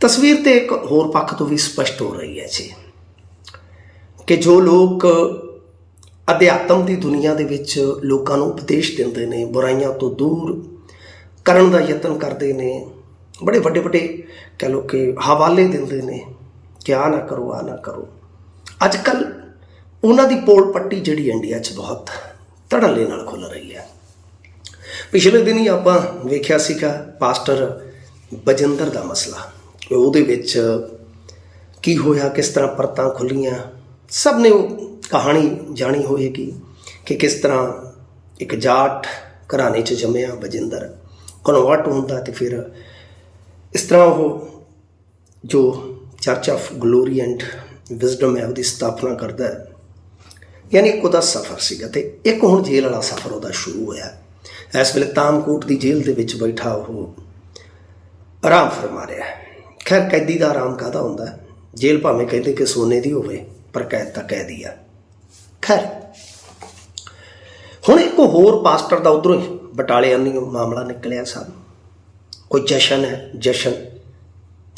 ਤਸਵੀਰ ਤੇ ਇੱਕ ਹੋਰ ਪੱਖ ਤੋਂ ਵੀ ਸਪਸ਼ਟ ਹੋ ਰਹੀ ਹੈ ਜੀ, ਕਿ ਜੋ ਲੋਕ ਅਧਿਆਤਮ ਦੀ ਦੁਨੀਆ ਦੇ ਵਿੱਚ ਲੋਕਾਂ ਨੂੰ ਉਪਦੇਸ਼ ਦਿੰਦੇ ਨੇ, ਬੁਰਾਈਆਂ ਤੋਂ ਦੂਰ ਕਰਨ ਦਾ ਯਤਨ ਕਰਦੇ ਨੇ, ਬੜੇ ਵੱਡੇ ਵੱਡੇ ਕਹ ਲੋ ਕਿ ਹਵਾਲੇ ਦਿੰਦੇ ਨੇ ਕਿ ਆ ਨਾ ਕਰੋ ਆ ਨਾ ਕਰੋ। ਅੱਜ ਕੱਲ ਉਹਨਾਂ ਦੀ ਪੋਲ ਪੱਟੀ ਜਿਹੜੀ ਇੰਡੀਆ 'ਚ ਬਹੁਤ ਧੜੱਲੇ ਨਾਲ ਖੁੱਲ ਰਹੀ ਹੈ। ਪਿਛਲੇ ਦਿਨੀ ਆਪਾਂ ਵੇਖਿਆ ਸੀਗਾ ਪਾਸਟਰ ਬਜਿੰਦਰ ਦਾ ਮਸਲਾ। ਉਹਦੇ ਵਿੱਚ ਕੀ ਹੋਇਆ, ਕਿਸ ਤਰ੍ਹਾਂ ਪਰਤਾਂ ਖੁੱਲੀਆਂ, ਸਭ ਨੇ ਉਹ ਕਹਾਣੀ ਜਾਣੀ ਹੋਏਗੀ ਕਿ ਕਿਸ ਤਰ੍ਹਾਂ ਇੱਕ ਜਾਟ ਘਰਾਣੇ 'ਚ ਜੰਮਿਆ ਬਜਿੰਦਰ। ਕਨਵਰਟ ਹੁੰਦਾ ਤੇ ਫਿਰ ਇਸ ਤਰ੍ਹਾਂ ਉਹ ਜੋ church of glory and wisdom ਹੈ, ਉਹਦੀ ਸਥਾਪਨਾ ਕਰਦਾ ਹੈ। ਯਾਨੀ ਇੱਕ ਉਹਦਾ ਸਫ਼ਰ ਸੀਗਾ ਤੇ ਇੱਕ ਹੁਣ ਜੇਲ੍ਹ ਵਾਲਾ ਸਫ਼ਰ ਉਹਦਾ ਸ਼ੁਰੂ ਹੋਇਆ ਇਸ ਵੇਲੇ ਤਾਮਕੋਟ ਦੀ ਜੇਲ੍ਹ ਦੇ ਵਿੱਚ ਬੈਠਾ ਉਹ ਆਰਾਮ ਫਰਮਾ ਰਿਹਾ ਹੈ। ਖੈਰ ਕੈਦੀ ਦਾ ਆਰਾਮ ਕਾਹਦਾ ਹੁੰਦਾ? ਜੇਲ੍ਹ ਭਾਵੇਂ ਕਹਿੰਦੇ ਕਿ ਸੋਨੇ ਦੀ ਹੋਵੇ, ਪਰ ਕੈਦ ਤਾਂ ਕੈਦੀ ਆ। ਖੈਰ, ਹੁਣ ਇੱਕ ਹੋਰ ਪਾਸਟਰ ਦਾ ਉਧਰੋਂ ਹੀ ਬਟਾਲੇ ਅੰਨੀ ਮਾਮਲਾ ਨਿਕਲਿਆ ਸਨ ਕੋਈ ਜਸ਼ਨ ਹੈ, ਜਸ਼ਨ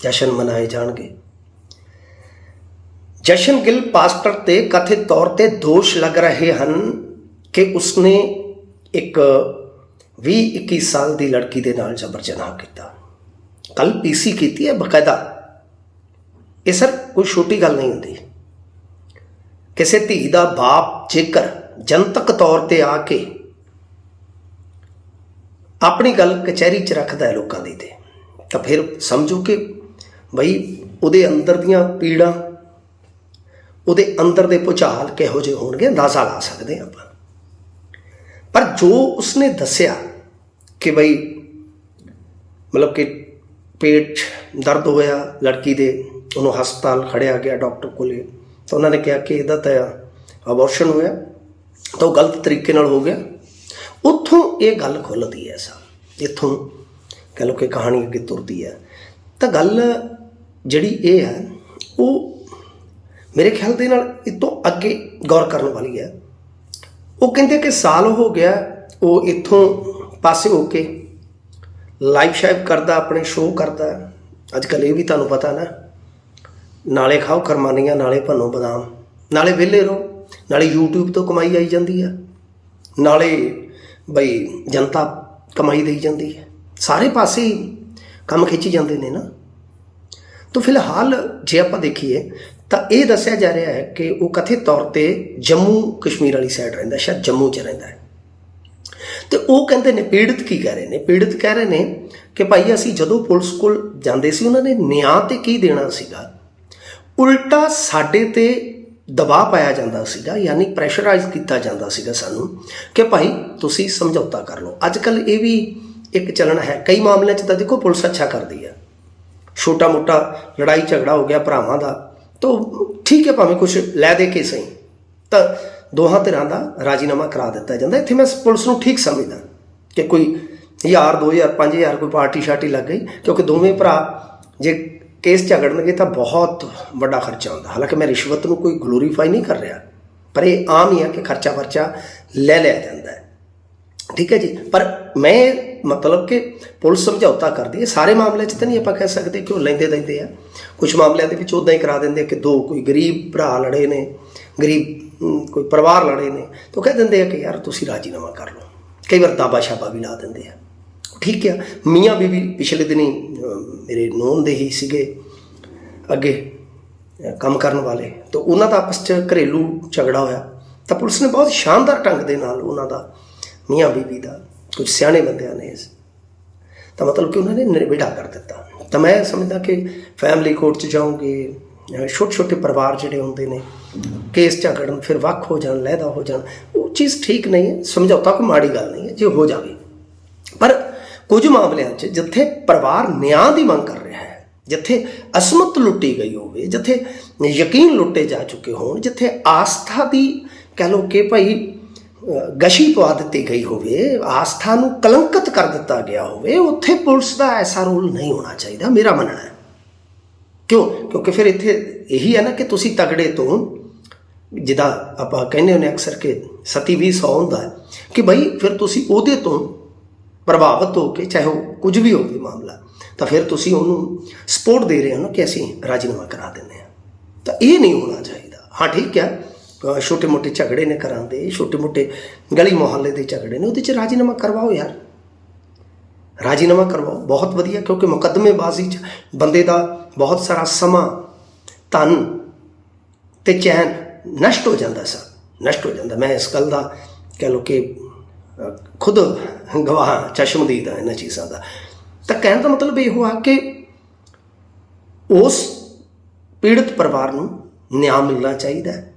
ਜਸ਼ਨ ਮਨਾਏ ਜਾਣਗੇ। ਜਸ਼ਨ ਗਿੱਲ ਪਾਸਟਰ ਤੇ ਕਥਿਤ ਤੌਰ ਤੇ ਦੋਸ਼ ਲੱਗ ਰਹੇ ਹਨ ਕਿ ਉਸਨੇ ਇੱਕ 20-21 ਸਾਲ ਦੀ ਲੜਕੀ ਦੇ ਨਾਲ ਜ਼ਬਰ ਜਨਾਹ ਕੀਤਾ। ਕੱਲ ਪੀਸੀ ਕੀਤੀ ਹੈ ਬਕਾਇਦਾ ਇਹ ਸਰ ਕੋਈ ਛੋਟੀ ਗੱਲ ਨਹੀਂ ਹੁੰਦੀ ਕਿਸੇ ਧੀ ਦਾ ਬਾਪ ਜੇਕਰ ਜਨਤਕ ਤੌਰ ਤੇ ਆ ਕੇ ਆਪਣੀ ਗੱਲ ਕਚਹਿਰੀ 'ਚ ਰੱਖਦਾ ਹੈ ਲੋਕਾਂ ਦੀ ਤੇ ਤਾਂ ਫਿਰ ਸਮਝੋ ਕਿ ਬਈ ਉਹਦੇ ਅੰਦਰ ਦੀਆਂ ਪੀੜਾਂ ਉਹਦੇ ਅੰਦਰ ਦੇ ਭੁਚਾਲ ਕਿਹੋ ਜਿਹੇ ਹੋਣਗੇ ਅੰਦਾਜ਼ਾ ਲਾ ਸਕਦੇ ਹਾਂ ਆਪਾਂ ਪਰ ਜੋ ਉਸਨੇ ਦੱਸਿਆ ਕਿ ਬਈ ਮਤਲਬ ਕਿ ਪੇਟ 'ਚ ਦਰਦ ਹੋਇਆ, ਲੜਕੀ ਦੇ, ਉਹਨੂੰ ਹਸਪਤਾਲ ਖੜਿਆ ਗਿਆ ਡਾਕਟਰ ਕੋਲੇ। ਤਾਂ ਉਹਨਾਂ ਨੇ ਕਿਹਾ ਕਿ ਇਹਦਾ ਤਾਂ ਅਬੋਰਸ਼ਨ ਹੋਇਆ, ਤਾਂ ਉਹ ਗਲਤ ਤਰੀਕੇ ਨਾਲ ਹੋ ਗਿਆ। ਉੱਥੋਂ ਇਹ ਗੱਲ ਖੁੱਲਦੀ ਹੈ ਸਾ ਇੱਥੋਂ ਕਹ ਲਓ ਕਿ ਕਹਾਣੀ ਅੱਗੇ ਤੁਰਦੀ ਹੈ। ਤਾਂ ਗੱਲ ਜਿਹੜੀ ਇਹ ਹੈ, ਉਹ ਮੇਰੇ ਖਿਆਲ ਦੇ ਨਾਲ ਇਹ ਤੋਂ ਅੱਗੇ ਗੌਰ ਕਰਨ ਵਾਲੀ ਹੈ। ਉਹ ਕਹਿੰਦੇ ਕਿ ਸਾਲ ਹੋ ਗਿਆ, ਉਹ ਇੱਥੋਂ ਪਾਸੇ ਹੋ ਕੇ ਲਾਈਵ ਸ਼ਾਈਵ ਕਰਦਾ, ਆਪਣੇ ਸ਼ੋਅ ਕਰਦਾ। ਅੱਜ ਕੱਲ ਇਹ ਵੀ ਤੁਹਾਨੂੰ ਪਤਾ ਨਾ, ਨਾਲੇ ਖਾਓ ਖਰਮਾਨੀਆਂ ਨਾਲੇ ਭੰਨੋ ਬਦਾਮ, ਨਾਲੇ ਵਿਹਲੇ ਰਹੋ, ਨਾਲੇ YouTube ਤੋਂ ਕਮਾਈ ਆਈ ਜਾਂਦੀ ਆ, ਨਾਲੇ ਬਈ ਜਨਤਾ ਕਮਾਈ ਦੇਈ ਜਾਂਦੀ ਹੈ ਸਾਰੇ ਪਾਸੇ ਹੀ ਕੰਮ ਖਿੱਚੀ ਜਾਂਦੇ ਨੇ ਨਾ। ਤਾਂ ਫਿਲਹਾਲ ਜੇ ਆਪਾਂ ਦੇਖੀਏ, ਤਾਂ ਇਹ ਦੱਸਿਆ ਜਾ ਰਿਹਾ ਹੈ ਕਿ ਉਹ ਕਥਿਤ ਤੌਰ ਤੇ ਜੰਮੂ ਕਸ਼ਮੀਰ ਵਾਲੀ ਸਾਈਡ ਰਹਿੰਦਾ, ਸ਼ਾਇਦ ਜੰਮੂ 'ਚ ਰਹਿੰਦਾ ਹੈ। ਤੇ ਉਹ ਕਹਿੰਦੇ ਨੇ, ਪੀੜਤ ਕੀ ਕਹਿ ਰਹੇ ਨੇ? ਪੀੜਤ ਕਹਿ ਰਹੇ ਨੇ ਕਿ ਭਾਈ ਅਸੀਂ ਜਦੋਂ ਪੁਲਿਸ ਕੋਲ ਜਾਂਦੇ ਸੀ, ਉਹਨਾਂ ਨੇ ਨਿਆਂ ਤੇ ਕੀ ਦੇਣਾ ਸੀਗਾ? ਉਲਟਾ ਸਾਡੇ ਤੇ ਦਬਾਅ ਪਾਇਆ ਜਾਂਦਾ ਸੀਗਾ, ਯਾਨੀ ਪ੍ਰੈਸ਼ਰਾਈਜ਼ ਕੀਤਾ ਜਾਂਦਾ ਸੀਗਾ ਸਾਨੂੰ ਕਿ ਭਾਈ ਤੁਸੀਂ ਸਮਝੌਤਾ ਕਰ ਲਓ। ਅੱਜ ਕੱਲ ਇਹ ਵੀ ਇੱਕ ਚਲਣ ਹੈ। ਕਈ ਮਾਮਲਿਆਂ 'ਚ ਤਾਂ ਦੇਖੋ ਪੁਲਿਸ ਅੱਛਾ ਕਰਦੀ ਹੈ ਛੋਟਾ ਮੋਟਾ ਲੜਾਈ ਝਗੜਾ ਹੋ ਗਿਆ ਭਰਾਵਾਂ ਦਾ, ਤਾਂ ਠੀਕ ਹੈ ਭਾਵੇਂ ਕੁਝ ਲੈ ਦੇ ਕੇ ਸਹੀ। ਤਾਂ ਦੋਹਾਂ ਧਿਰਾਂ ਦਾ ਰਾਜੀਨਾਮਾ ਕਰਾ ਦਿੱਤਾ ਜਾਂਦਾ। ਇੱਥੇ ਮੈਂ ਪੁਲਿਸ ਨੂੰ ਠੀਕ ਸਮਝਦਾ ਕਿ ਕੋਈ ਹਜ਼ਾਰ 2000 5000 ਕੋਈ ਪਾਰਟੀ ਸ਼ਾਰਟੀ ਲੱਗ ਗਈ, ਕਿਉਂਕਿ ਦੋਵੇਂ ਭਰਾ ਜੇ ਕੇਸ ਝਗੜਨਗੇ ਤਾਂ ਬਹੁਤ ਵੱਡਾ ਖਰਚਾ ਹੁੰਦਾ ਹਾਲਾਂਕਿ ਮੈਂ ਰਿਸ਼ਵਤ ਨੂੰ ਕੋਈ ਗਲੋਰੀਫਾਈ ਨਹੀਂ ਕਰ ਰਿਹਾ, ਪਰ ਇਹ ਆਮ ਹੀ ਹੈ ਕਿ ਖਰਚਾ ਵਰਚਾ ਲੈ ਲਿਆ ਜਾਂਦਾ ਹੈ। ਠੀਕ ਹੈ ਜੀ? ਪਰ ਮੈਂ ਮਤਲਬ ਕਿ ਪੁਲਿਸ ਸਮਝੌਤਾ ਕਰਦੀ ਹੈ। ਸਾਰੇ ਮਾਮਲੇ 'ਚ ਤਾਂ ਨਹੀਂ ਆਪਾਂ ਕਹਿ ਸਕਦੇ ਕਿ ਉਹ ਲੈਂਦੇ ਦਿੰਦੇ ਆ। ਕੁਝ ਮਾਮਲਿਆਂ ਦੇ ਵਿੱਚ ਉਦਾਂ ਹੀ ਕਰਾ ਦਿੰਦੇ ਕਿ ਦੋ ਕੋਈ ਗਰੀਬ ਭਰਾ ਲੜੇ ਨੇ ਗਰੀਬ ਕੋਈ ਪਰਿਵਾਰ ਲੜੇ ਨੇ, ਤਾਂ ਕਹਿ ਦਿੰਦੇ ਆ ਕਿ ਯਾਰ ਤੁਸੀਂ ਰਾਜੀਨਾਮਾ ਕਰ ਲਓ। ਕਈ ਵਾਰ ਦਾਬਾ ਸ਼ਾਬਾ ਵੀ ਲਾ ਦਿੰਦੇ ਆ। ਠੀਕ ਆ ਮੀਆਂ ਬੀਬੀ ਪਿਛਲੇ ਦਿਨੀ ਮੇਰੇ ਨੋਨ ਦੇ ਹੀ ਸੀਗੇ, ਅੱਗੇ ਕੰਮ ਕਰਨ ਵਾਲੇ, ਤਾਂ ਉਹਨਾਂ ਦਾ ਆਪਸ 'ਚ ਘਰੇਲੂ ਝਗੜਾ ਹੋਇਆ। ਤਾਂ ਪੁਲਿਸ ਨੇ ਬਹੁਤ ਸ਼ਾਨਦਾਰ ਢੰਗ ਦੇ ਨਾਲ ਉਹਨਾਂ ਦਾ, ਮੀਆਂ ਬੀਬੀ ਦਾ, ਕੁਝ ਸਿਆਣੇ ਬੰਦਿਆਂ ਨੇ ਇਸ ਤਾਂ ਮਤਲਬ ਕਿ ਉਹਨਾਂ ਨੇ ਨਿਬੇੜਾ ਕਰ ਦਿੱਤਾ। ਤਾਂ ਮੈਂ ਸਮਝਦਾ ਕਿ ਫੈਮਿਲੀ ਕੋਰਟ 'ਚ ਜਾਓਗੇ ਛੋਟੇ ਛੋਟੇ ਪਰਿਵਾਰ ਜਿਹੜੇ ਹੁੰਦੇ ਨੇ ਕੇਸ ਝਗੜਨ ਫਿਰ ਵੱਖ ਹੋ ਜਾਣ, ਲਹਿਦਾ ਹੋ ਜਾਣ, ਉਹ ਚੀਜ਼ ਠੀਕ ਨਹੀਂ ਹੈ, ਸਮਝੌਤਾ ਕੋਈ ਮਾੜੀ ਗੱਲ ਨਹੀਂ ਹੈ, ਜੇ ਹੋ ਜਾਵੇ। ਪਰ ਕੁਝ ਮਾਮਲਿਆਂ 'ਚ ਜਿੱਥੇ ਪਰਿਵਾਰ ਨਿਆਂ ਦੀ ਮੰਗ ਕਰ ਰਿਹਾ ਹੈ, ਜਿੱਥੇ ਅਸਮਤ ਲੁੱਟੀ ਗਈ ਹੋਵੇ, ਜਿੱਥੇ ਯਕੀਨ ਲੁੱਟੇ ਜਾ ਚੁੱਕੇ ਹੋਣ, ਜਿੱਥੇ ਆਸਥਾ ਦੀ ਕਹ ਲੋ ਕਿ ਭਾਈ ਗਸ਼ੀ ਪਵਾ ਦਿੱਤੀ ਗਈ ਹੋਵੇ, ਆਸਥਾ ਨੂੰ ਕਲੰਕਿਤ ਕਰ ਦਿੱਤਾ ਗਿਆ ਹੋਵੇ, ਉੱਥੇ ਪੁਲਿਸ ਦਾ ਐਸਾ ਰੋਲ ਨਹੀਂ ਹੋਣਾ ਚਾਹੀਦਾ, ਮੇਰਾ ਮੰਨਣਾ ਹੈ। ਕਿਉਂ? ਕਿਉਂਕਿ ਫਿਰ ਇੱਥੇ ਇਹੀ ਹੈ ਨਾ ਕਿ ਤੁਸੀਂ ਤਗੜੇ ਤੋਂ ਜਿਹਦਾ ਆਪਾਂ ਕਹਿੰਦੇ ਹੁੰਦੇ ਅਕਸਰ ਕਿ ਸਤੀ ਵੀ ਸੌ ਹੁੰਦਾ ਕਿ ਭਾਈ ਫਿਰ ਤੁਸੀਂ ਉਹਦੇ ਤੋਂ ਪ੍ਰਭਾਵਿਤ ਹੋ ਕੇ ਚਾਹੇ ਉਹ ਕੁਝ ਵੀ ਹੋਵੇ ਮਾਮਲਾ, ਤਾਂ ਫਿਰ ਤੁਸੀਂ ਉਹਨੂੰ ਸਪੋਰਟ ਦੇ ਰਹੇ ਹੋ ਨਾ ਕਿ ਅਸੀਂ ਰਾਜੀਨਾਮਾ ਕਰਾ ਦਿੰਦੇ ਹਾਂ। ਤਾਂ ਇਹ ਨਹੀਂ ਹੋਣਾ ਚਾਹੀਦਾ। ਹਾਂ, ਠੀਕ ਹੈ। ਛੋਟੇ ਮੋਟੇ ਝਗੜੇ ਨੇ ਘਰਾਂ ਦੇ ਛੋਟੇ ਮੋਟੇ ਗਲੀ ਮੁਹੱਲੇ ਦੇ ਝਗੜੇ ਨੇ, ਉਹਦੇ 'ਚ ਰਾਜੀਨਾਮਾ ਕਰਵਾਓ ਯਾਰ। ਰਾਜੀਨਾਮਾ ਕਰਵਾਓ, ਬਹੁਤ ਵਧੀਆ, ਕਿਉਂਕਿ ਮੁਕੱਦਮੇਬਾਜ਼ੀ 'ਚ ਬੰਦੇ ਦਾ ਬਹੁਤ ਸਾਰਾ ਸਮਾਂ, ਧਨ ਤੇ ਚੈਨ ਨਸ਼ਟ ਹੋ ਜਾਂਦਾ ਸਰ, ਨਸ਼ਟ ਹੋ ਜਾਂਦਾ। ਮੈਂ ਇਸ ਗੱਲ ਦਾ ਕਹਿ ਲੋ ਕਿ ਖੁਦ ਗਵਾਹ ਚਸ਼ਮਦੀਦ ਹਾਂ ਇਹਨਾਂ ਚੀਜ਼ਾਂ ਦਾ। ਤਾਂ ਕਹਿਣ ਦਾ ਮਤਲਬ ਇਹ ਹੋਆ ਕਿ ਉਸ ਪੀੜਤ ਪਰਿਵਾਰ ਨੂੰ ਨਿਆਂ ਮਿਲਣਾ ਚਾਹੀਦਾ ਹੈ।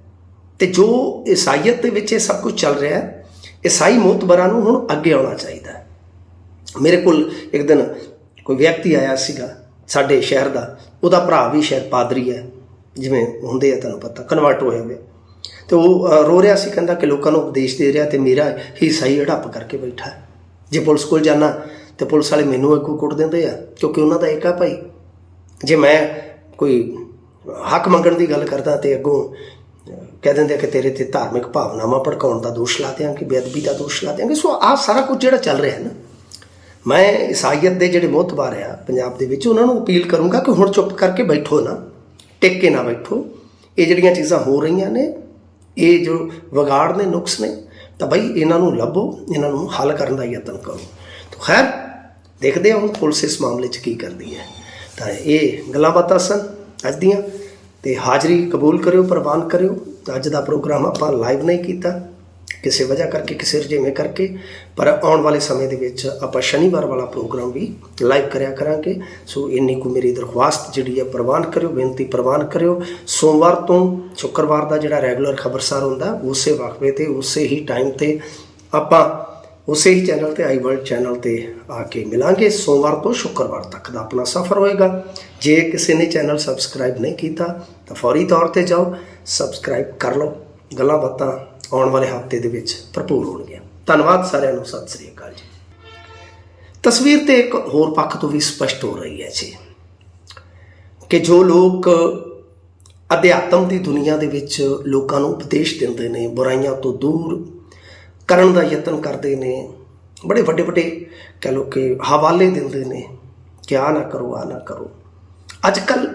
ਤੇ ਜੋ ਈਸਾਈਅਤ ਦੇ ਵਿੱਚ ਇਹ ਸਭ ਕੁਝ ਚੱਲ ਰਿਹਾ ਹੈ, ਈਸਾਈ ਮੋਤਬਰਾਂ ਨੂੰ ਹੁਣ ਅੱਗੇ ਆਉਣਾ ਚਾਹੀਦਾ ਮੇਰੇ ਕੋਲ ਇੱਕ ਦਿਨ ਕੋਈ ਵਿਅਕਤੀ ਆਇਆ ਸੀਗਾ ਸਾਡੇ ਸ਼ਹਿਰ ਦਾ, ਉਹਦਾ ਭਰਾ ਵੀ ਸ਼ਾਇਦ ਪਾਦਰੀ ਹੈ। ਜਿਵੇਂ ਹੁੰਦੇ ਆ ਤੁਹਾਨੂੰ ਪਤਾ ਕਨਵਰਟ ਹੋਏ ਹੋਏ। ਤੇ ਉਹ ਰੋ ਰਿਹਾ ਸੀ, ਕਹਿੰਦਾ ਕਿ ਲੋਕਾਂ ਨੂੰ ਉਪਦੇਸ਼ ਦੇ ਰਿਹਾ ਤੇ ਮੇਰਾ ਹਿੱਸਾ ਹੀ ਸਹੀ ਹੜੱਪ ਕਰਕੇ ਬੈਠਾ ਜੇ ਪੁਲਿਸ ਕੋਲ ਜਾਣਾ, ਤੇ ਪੁਲਿਸ ਵਾਲੇ ਮੈਨੂੰ ਅੱਗੋਂ ਕੁੱਟ ਦਿੰਦੇ ਆ, ਕਿਉਂਕਿ ਉਹਨਾਂ ਦਾ ਏਕਾ ਭਾਈ। ਜੇ ਮੈਂ ਕੋਈ ਹੱਕ ਮੰਗਣ ਦੀ ਗੱਲ ਕਰਦਾ ਤੇ ਅੱਗੋਂ ਕਹਿ ਦਿੰਦੇ ਆ ਕਿ ਤੇਰੇ ਤੇ ਧਾਰਮਿਕ ਭਾਵਨਾਵਾਂ ਭੜਕਾਉਣ ਦਾ ਦੋਸ਼ ਲਾ ਦਿਆਂਗੇ, ਬੇਅਦਬੀ ਦਾ ਦੋਸ਼ ਲਾ ਦਿਆਂਗੇ। ਸੋ ਆਹ ਸਾਰਾ ਕੁਝ ਜਿਹੜਾ ਚੱਲ ਰਿਹਾ ਹੈ ਨਾ, ਮੈਂ ਈਸਾਈਅਤ ਦੇ ਜਿਹੜੇ ਮੋਤਬਾਰ ਆ ਪੰਜਾਬ ਦੇ ਵਿੱਚ, ਉਹਨਾਂ ਨੂੰ ਅਪੀਲ ਕਰੂੰਗਾ ਕਿ ਹੁਣ ਚੁੱਪ ਕਰਕੇ ਬੈਠੋ ਨਾ। ਟਿਕ ਕੇ ਨਾ ਬੈਠੋ। ਇਹ ਜਿਹੜੀਆਂ ਚੀਜ਼ਾਂ ਹੋ ਰਹੀਆਂ ਨੇ, ਇਹ ਜੋ ਵਿਗਾੜ ਨੇ ਨੁਕਸ ਨੇ, ਤਾਂ ਬਈ ਇਹਨਾਂ ਨੂੰ ਲੱਭੋ, ਇਹਨਾਂ ਨੂੰ ਹੱਲ ਕਰਨ ਦਾ ਯਤਨ ਕਰੋ। ਤਾਂ ਖੈਰ, ਦੇਖਦੇ ਹਾਂ ਹੁਣ ਪੁਲਿਸ ਇਸ ਮਾਮਲੇ 'ਚ ਕੀ ਕਰਦੀ ਹੈ। ਤਾਂ ਇਹ ਗੱਲਾਂ ਬਾਤਾਂ ਸਨ ਅੱਜ ਦੀਆਂ। ਤੇ ਹਾਜ਼ਰੀ ਕਬੂਲ ਕਰਿਓ, ਪ੍ਰਵਾਨ ਕਰਿਓ। ਅੱਜ ਦਾ ਪ੍ਰੋਗਰਾਮ ਆਪਾਂ ਲਾਈਵ ਨਹੀਂ ਕੀਤਾ। ਕਿਸੇ ਵਜ੍ਹਾ ਕਰਕੇ, ਕਿਸੇ ਰਜੇਵੇਂ ਕਰਕੇ, ਪਰ ਆਉਣ ਵਾਲੇ ਸਮੇਂ ਦੇ ਵਿੱਚ ਆਪਾਂ ਸ਼ਨੀਵਾਰ ਵਾਲਾ ਪ੍ਰੋਗਰਾਮ ਵੀ ਲਾਈਵ ਕਰਿਆ ਕਰਾਂਗੇ। ਸੋ ਇੰਨੀ ਕੁ ਮੇਰੀ ਦਰਖਾਸਤ ਜਿਹੜੀ ਹੈ, ਪ੍ਰਵਾਨ ਕਰਿਓ, ਬੇਨਤੀ ਪ੍ਰਵਾਨ ਕਰਿਓ। ਸੋਮਵਾਰ ਤੋਂ ਸ਼ੁੱਕਰਵਾਰ ਦਾ ਜਿਹੜਾ ਰੈਗੂਲਰ ਖਬਰਸਾਰ ਹੁੰਦਾ, ਉਸੇ ਵਕਫੇ ਤੇ, ਉਸੇ ਹੀ ਟਾਈਮ ਤੇ ਆਪਾਂ ਉਸੇ ਹੀ ਚੈਨਲ ਤੇ ਆਈ ਵਰਲਡ ਚੈਨਲ ਤੇ ਆ ਕੇ ਮਿਲਾਂਗੇ। ਸੋਮਵਾਰ ਤੋਂ ਸ਼ੁੱਕਰਵਾਰ ਤੱਕ ਦਾ ਆਪਣਾ ਸਫ਼ਰ ਹੋਏਗਾ। ਜੇ ਕਿਸੇ ਨੇ ਚੈਨਲ ਸਬਸਕ੍ਰਾਈਬ ਨਹੀਂ ਕੀਤਾ, ਤਾਂ ਫੌਰੀ ਤੌਰ ਤੇ ਜਾਓ ਸਬਸਕ੍ਰਾਈਬ ਕਰ ਲਓ। ਗੱਲਾਂ ਬਾਤਾਂ ਆਉਣ ਵਾਲੇ ਹਫ਼ਤੇ ਦੇ ਵਿੱਚ ਭਰਪੂਰ ਹੋਣਗੀਆਂ। ਧੰਨਵਾਦ ਸਾਰਿਆਂ ਨੂੰ, ਸਤਿ ਸ੍ਰੀ ਅਕਾਲ ਜੀ। ਤਸਵੀਰ ਤੇ ਇੱਕ ਹੋਰ ਪੱਖ ਤੋਂ ਵੀ ਸਪਸ਼ਟ ਹੋ ਰਹੀ ਹੈ ਜੀ, ਕਿ ਜੋ ਲੋਕ ਅਧਿਆਤਮ ਦੀ ਦੁਨੀਆ ਦੇ ਵਿੱਚ ਲੋਕਾਂ ਨੂੰ ਉਪਦੇਸ਼ ਦਿੰਦੇ ਨੇ, ਬੁਰਾਈਆਂ ਤੋਂ ਦੂਰ ਕਰਨ ਦਾ ਯਤਨ ਕਰਦੇ ਨੇ, ਬੜੇ ਵੱਡੇ ਵੱਡੇ ਕਹ ਲੋ ਕਿ ਹਵਾਲੇ ਦਿੰਦੇ ਨੇ ਕਿ ਆ ਨਾ ਕਰੋ ਆ ਨਾ ਕਰੋ। ਅੱਜ ਕੱਲ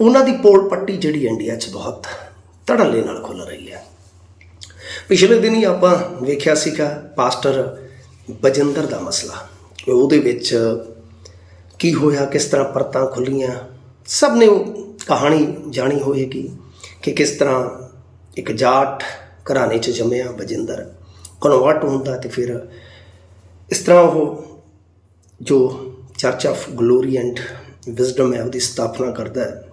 ਉਹਨਾਂ ਦੀ ਪੋਲ ਪੱਟੀ ਜਿਹੜੀ ਇੰਡੀਆ 'ਚ ਬਹੁਤ ਧੜੱਲੇ ਨਾਲ ਖੁੱਲ ਰਹੀ ਹੈ। ਪਿਛਲੇ ਦਿਨ ਹੀ ਆਪਾਂ ਵੇਖਿਆ ਸੀਗਾ ਪਾਸਟਰ ਬਜਿੰਦਰ ਦਾ ਮਸਲਾ। ਉਹਦੇ ਵਿੱਚ ਕੀ ਹੋਇਆ, ਕਿਸ ਤਰ੍ਹਾਂ ਪਰਤਾਂ ਖੁੱਲੀਆਂ, ਸਭ ਨੇ ਉਹ ਕਹਾਣੀ ਜਾਣੀ ਹੋਏਗੀ ਕਿ ਕਿਸ ਤਰ੍ਹਾਂ ਇੱਕ ਜਾਟ ਘਰਾਣੇ 'ਚ ਜੰਮਿਆ ਬਜਿੰਦਰ। ਕਨਵਰਟ ਹੁੰਦਾ ਤੇ ਫਿਰ ਇਸ ਤਰ੍ਹਾਂ ਉਹ ਜੋ church of glory and wisdom ਹੈ, ਉਹਦੀ ਸਥਾਪਨਾ ਕਰਦਾ ਹੈ।